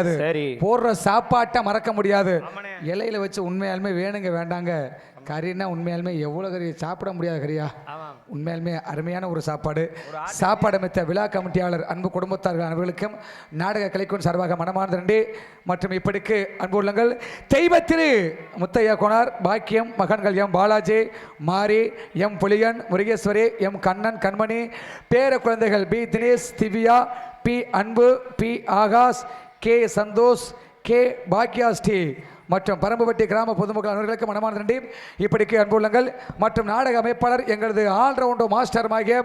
அது போடுற சாப்பாட்டை மறக்க முடியாது. இலையில வச்சு உண்மையாலுமே வேணுங்க வேண்டாங்க. கறின்னா உண்மையாலுமே எவ்வளோ கறி சாப்பிட முடியாது கறியா? உண்மையாலுமே அருமையான ஒரு சாப்பாடு. சாப்பாடு அமைத்த விழா கமிட்டியாளர் அன்பு குடும்பத்தார்கள் அனைவர்களுக்கும் நாடக கலைக்குன் சார்பாக மனமார்ந்த நன்றி. மற்றும் இப்படிக்கு அன்பு உள்ளங்கள் தெய்வ திரு முத்தையா கோனார் பாக்கியம் மகன்கள் M Balaji Mari M Puliyan Murugeswari M Kannan Kanmani பேர குழந்தைகள் P Dinesh Divya P Anbu P Akash K Santhosh K பாக்யாஸ்டி மற்றும் பரம்புபட்டி கிராம பொதுமக்கள் அனைவர்களுக்கு மனமான நன்றி. இப்படிக்கு அன்புள்ளங்கள் மற்றும் நாடக அமைப்பாளர் எங்களது ஆல்ரவுண்டோ மாஸ்டர் ஆகிய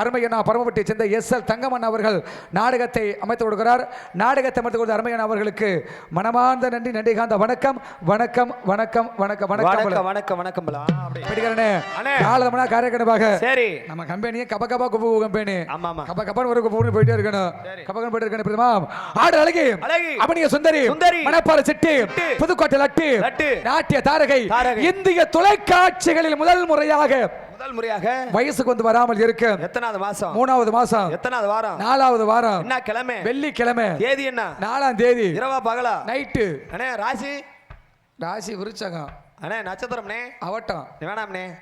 அருமையண்ணா பரம்புபட்டி சேர்ந்த எஸ் எல் தங்கமன் அவர்கள் நாடகத்தை அமைத்து கொடுக்கிறார். நாடகத்தை அமைத்து கொடுத்த அருமையண்ணா அவர்களுக்கு மனமார்ந்த நன்றி. நன்றி காந்த வணக்கம். வணக்கம் வணக்கம் வணக்கம் வணக்கம் வணக்கம் வணக்கம் காரியக்கடமாக சரி. நம்ம கம்பெனியே கப கபா குப்பு கம்பெனி ஆமா ஆமா. கப கபான்னு ஒரு குப்பு போயிட்டே இருக்கணும். கபகன் போயிட்டே இருக்கணும் ஆடு அழகி. அழகி. அப்ப நீங்க சுந்தரி. மணப்பாறை செட்டி. புதுக்கோ புதுக்கோட்டை லட்டு லட்டு. நாட்டிய தாரகை. இந்திய தொலைக்காட்சிகளில் முதல் முறையாக முதல் முறையாக வயசுக்கு வந்து வராமல் இருக்கு எத்தனாவது மாசம்? மூணாவது மாசம் எத்தனாவது வாரம்? நாலாவது வாரம் என்ன கிழமை? வெள்ளிக்கிழமை தேதி என்ன? நாலாம் தேதி இரவா பகலா? நைட்டு. அண்ணே ராசி? ராசி விருச்சகம். அண்ணே நட்சத்திரம்னே அவட்டம். நீ வேணாம்ண்ணே.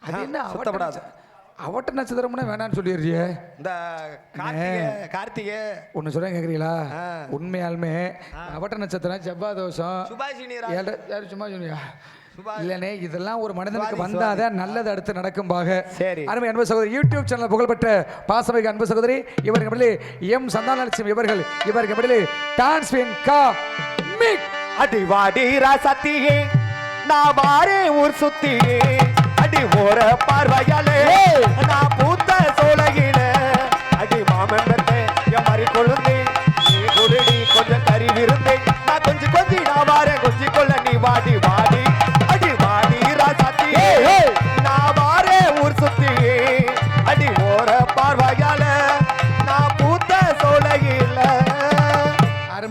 அது என்ன அவட்ட சுத்தப்படாது. நட்ச- அவட்ட நட்சத்திரம்னா வேணாம்னு சொல்லிடுறியே. இந்த கார்த்திகை கார்த்திகை. ஒன்று சொல்ல கேட்குறீங்களா. உண்மையாலுமே அவட்ட நட்சத்திரம் செவ்வாய் தோஷம். சுபாஷினி யாரு சும்மா சொன்னியா இல்லனே இதெல்லாம் ஒரு மனிதனுக்கு வந்தாதான் நல்லது அடுத்து நடக்கும் பாக சரி. அருமை அன்பு சகோதரி யூடியூப் சேனல் புகழ்பெற்ற பாசமிகு அன்பு சகோதரி இவருக்கு பதிலே எம் சந்தானலட்சுமி இவர்கள் இவருக்கு பதிலே டான்ஸ்வின் கா மிக். அடி வாடி ராசத்தியே நான் வாரே ஊர் சுத்தியே. அடி ஓர பார்வையாலே நான் பூத்த சோழகில அடி மாமன் என் மாதிரி கொழுந்தே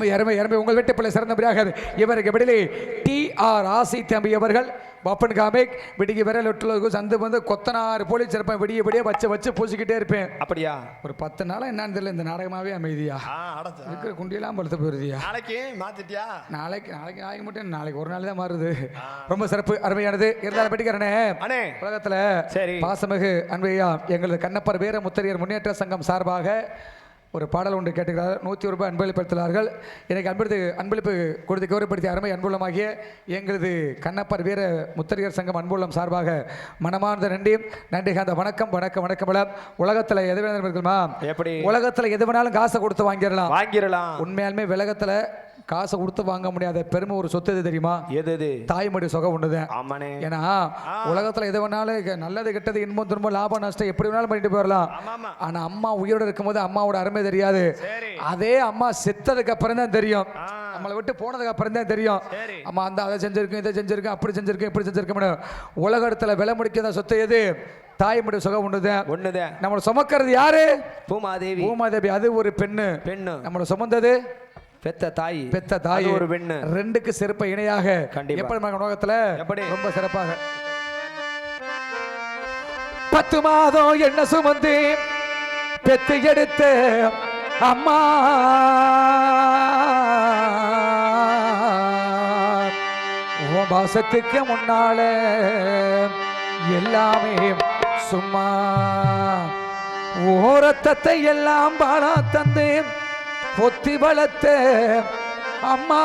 அருமை அருமை அருமை. உங்கள் வீட்டு பிள்ளை சிறந்தபடியாக இவருக்கு விடலே டி ஆர் ஆசி தம்பி அவர்கள் பப்பன் காமிக் விடிக்கு விரல் ஒட்டுலகு சந்து வந்து கொத்தனார் போலீஸ் இருப்பேன் விடிய விடிய வச்சு வச்சு பூசிக்கிட்டே இருப்பேன். அப்படியா? ஒரு பத்து நாளா என்னன்னு தெரியல இந்த நாடகமாவே அமைதியா? இருக்கிற குண்டியெல்லாம் படுத்து போயிருதியா? நாளைக்கு மாத்திட்டியா? நாளைக்கு நாளைக்கு நாளைக்கு மட்டும் நாளைக்கு ஒரு நாள் தான் மாறுது. ரொம்ப சிறப்பு அருமையானது. இருந்தாலும் பெட்டிக்கிறனே அண்ணே. உலகத்துல சரி. பாசமிகு அன்பையா எங்களது கண்ணப்பர் வீர முத்தரையர் முன்னேற்ற சங்கம் சார்பாக ஒரு பாடல் ஒன்று கேட்டுக்கிறார். நூற்றி ரூபாய் அன்பளிப்படுத்துகிறார்கள் எனக்கு அன்பளித்து அன்பளிப்பு கொடுத்து கௌரவப்படுத்திய அருமை அன்புள்ளமாகிய எங்களது கண்ணப்பர் வீர முத்தரையர் சங்கம் அன்புள்ளம் சார்பாக மனமார்ந்த நன்றி. நன்றி அந்த வணக்கம் வணக்கம் வணக்கம் உலகத்தில் எது வேணாலும் இருக்குமா? எப்படி? உலகத்தில் எது வேணாலும் காசை கொடுத்து வாங்கிடலாம். வாங்கிடலாம். உண்மையாலுமே விலகத்துல காசை கொடுத்து வாங்க முடியாத பெருமை ஒரு சொத்து எது தெரியுமா? எது எது? தாய்மடி சுகம் ஒண்ணுதான் ஆமாண்ணே. ஏன்னா உலகத்துல எது வேணாலும் நல்லது கெட்டது இன்பம் துன்பம் லாபம் நஷ்டம் எப்படி வேணாலும் பண்ணிட்டு போயிடலாம் ஆனா அம்மா உயிரோட இருக்கும்போது அம்மாவோட அருமை தெரியாது. அதே அம்மா செத்ததுக்கு அப்புறம் தான் தெரியும். நம்மளை விட்டு போனதுக்கு அப்புறம் தான் தெரியும். அம்மா அந்த அதை செஞ்சிருக்கேன் இதை செஞ்சிருக்கேன் அப்படி செஞ்சிருக்கேன் இப்படி செஞ்சிருக்கேன் உலகத்துல விலை முடிக்காத சொத்து எது? தாய்மடி சுகம் ஒண்ணுதான் ஒண்ணுதான் நம்மளை சுமக்கிறது யாரு? பூமாதேவி. பூமாதேவி அது ஒரு பெண்ணு. பெண்ணு. நம்மளை சுமந்தது பெத்த தாய். பெத்த தாய் ஒரு பெண்ணு ரெண்டுக்கு சிறப்பு இணையாக கண்டிப்பா. எப்படி உலகத்துல? எப்படி? ரொம்ப சிறப்பாக. பத்து மாதம் என்ன சுமந்து பெத்து எடுத்து அம்மா. உன் பாசத்துக்கு முன்னால எல்லாமே சும்மா. ஓரத்தத்தை எல்லாம் பாலா தந்து பொத்தி வளர்த்த அம்மா.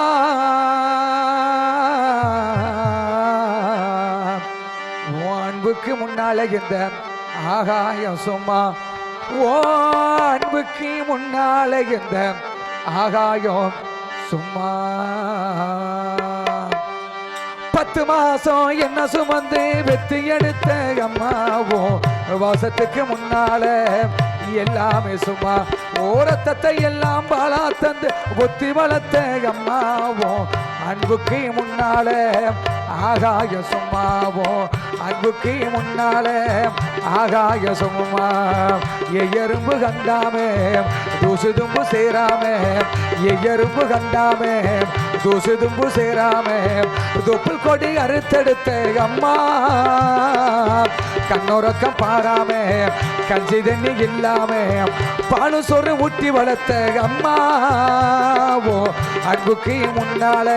அன்புக்கு முன்னால இந்த ஆகாயம் சும்மா. ஓ அன்புக்கு முன்னால இந்த ஆகாயம் சும்மா. பத்து மாசம் என்ன சுமந்து வெத்தி எடுத்த அம்மாவும் வாசத்துக்கு முன்னால எல்லாமே சும்மா ஓரத்தத்தை எல்லாம் பாலா தந்து புத்தி வளர்த்த அம்மாவோ. அன்புக்கு முன்னால ஆகாய சும்மாவோ அன்புக்கு முன்னால ஆகாய சும்மா எயரும்பு கண்டாமே தூசு தும்பு சேராமே. எயரும்பு கண்டாமே தூசு தும்பு சேராமே. தொப்புள் கொடி அறுத்தெடுத்த அம்மா. கண்ணுறக்கம் பாராமே கஞ்சி தண்ணி இல்லாமே. எல்லாமே சொறு ஊட்டி வளர்த்த அம்மா. அன்புக்கு முன்னால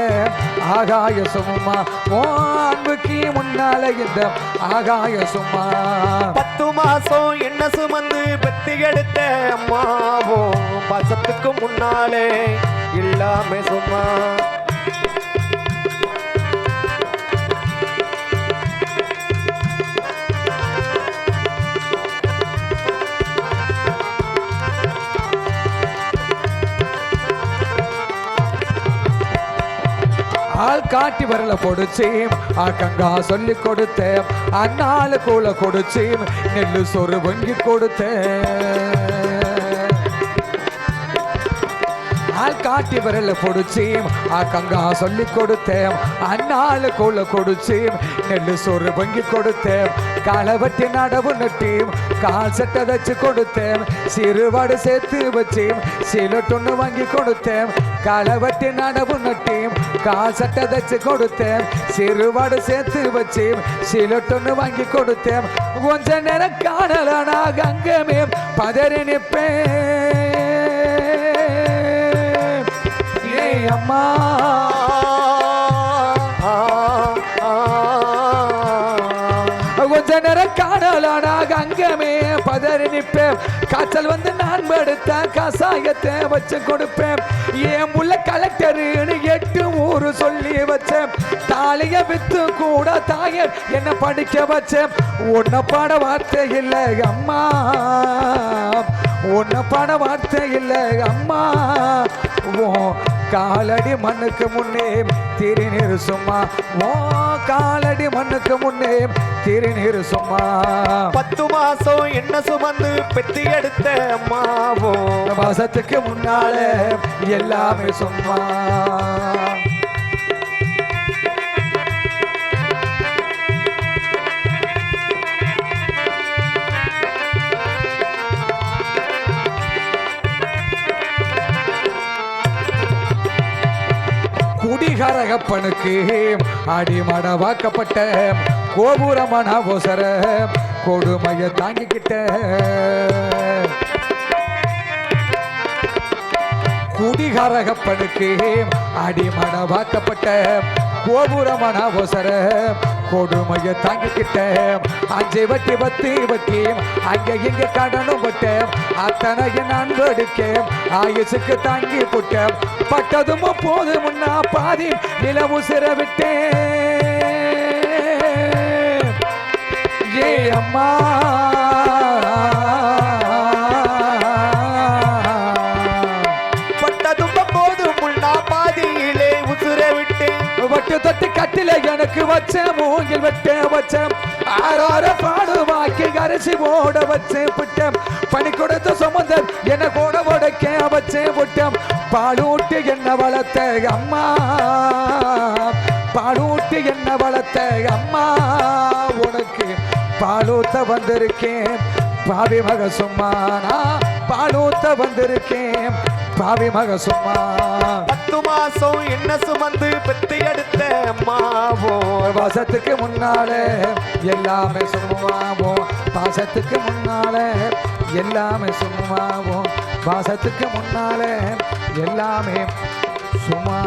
ஆகாய சும்மா ஓ அன்புக்கு முன்னால இந்த ஆகாய சும்மா பத்து மாசம் என்ன சுமந்து பெத்தி எடுத்த அம்மாவோ பாசத்துக்கு முன்னாலே இல்லாம சும்மா. காட்டி வரல பொடிச்சேம் ஆக்கங்கா சொல்லி கொடுத்தேன். அண்ணால கூல கொடுச்சேம் நெல்லு சொரு வங்கி கொடுத்தேன். ஆள் காட்டி விரல பொடிச்சேம் ஆக்கங்கா சொல்லி கொடுத்தேன். அண்ணால கூல கொடுச்சேம் நெல்லு சோறு வங்கி கொடுத்தேன். களவட்டி நடவு நட்டி கால் சட்டை தச்சு கொடுத்தேன். சிறுவாடு சேர்த்து வச்சேன். சீலட்டொன்னு வாங்கி கொடுத்தேன். களவட்டி நடவு நட்டி கால் தச்சு கொடுத்தேன். சிறுவாடு சேர்த்து வச்சு சிலட்டொன்னு வாங்கி கொடுத்தேன். கொஞ்ச நேரம் காணலானா கங்கமே. பதறி நிற்பேன். ஏ அம்மா. காணலானா அங்கமே பதறி நிற்பேன். காய்ச்சல் வந்து நான் படுத்த கசாயத்தை வச்சு கொடுப்பேன். ஏன் முள்ள கலெக்டருன்னு எட்டு ஊரு சொல்லி வச்சேன். தாலிய வித்து கூட தாயர் என்ன படிக்க வச்சேன். உன்னை பாட வார்த்தை இல்லை அம்மா. உன்னை பாட வார்த்தை இல்லை அம்மா. ஓ காலடி மண்ணுக்கு முன்னே திருநீர் சும்மா. ஓ காலடி மண்ணுக்கு முன்னே திருநீர் சும்மா. பத்து மாசம் என்ன சுமந்து பெத்தி எடுத்த அம்மாவோ வாசத்துக்கு முன்னால எல்லாமே சும்மா. குடிகரகப்பனுக்கு அடிமடவாக்கப்பட்ட கோபுரமான அவசர கொடுமைய தாங்கிக்கிட்ட. குடிகாரகப்பனுக்கு அடிமடவாக்கப்பட்ட கோபுரமான அவசர கொடுமைய தாங்கிக்கிட்ட. அஞ்சை வட்டி பத்தி வட்டி அங்கே இங்கே கடனும் பட்டேன் அத்தனை நான் அன்பு ஆயுசுக்கு தாங்கி போட்டேன் பட்டதும் போது முன்னா பாதி நிலவு சிற விட்டேன் விட்டேன் வட்டு. தொட்டு கட்டில எனக்கு வச்ச மூங்கில் வெட்ட வச்சேன். ஆறார பாடுவாக்கி அரிசி போட வச்சேன் புட்டம் பனி கொடுத்த சுமந்தர் என்ன கூட உடைக்க வச்சேன் புட்டம் பாலூட்டி என்ன வளர்த்த அம்மா. பாலூட்டி என்ன வளர்த்த அம்மா. உனக்கு பாலூத்த வந்திருக்கேன். பாவி மக சும்மா நான் பாலூத்த வந்திருக்கேன். பாவி மக சும்மா. பத்து மாசம் என்ன சுமந்து பெத்தி எடுத்த அம்மாவோ பாசத்துக்கு முன்னால எல்லாமே சும்மாவோம் பாசத்துக்கு முன்னால எல்லாமே சும்மாவோம் பாசத்துக்கு முன்னால எல்லாமே சும்மா.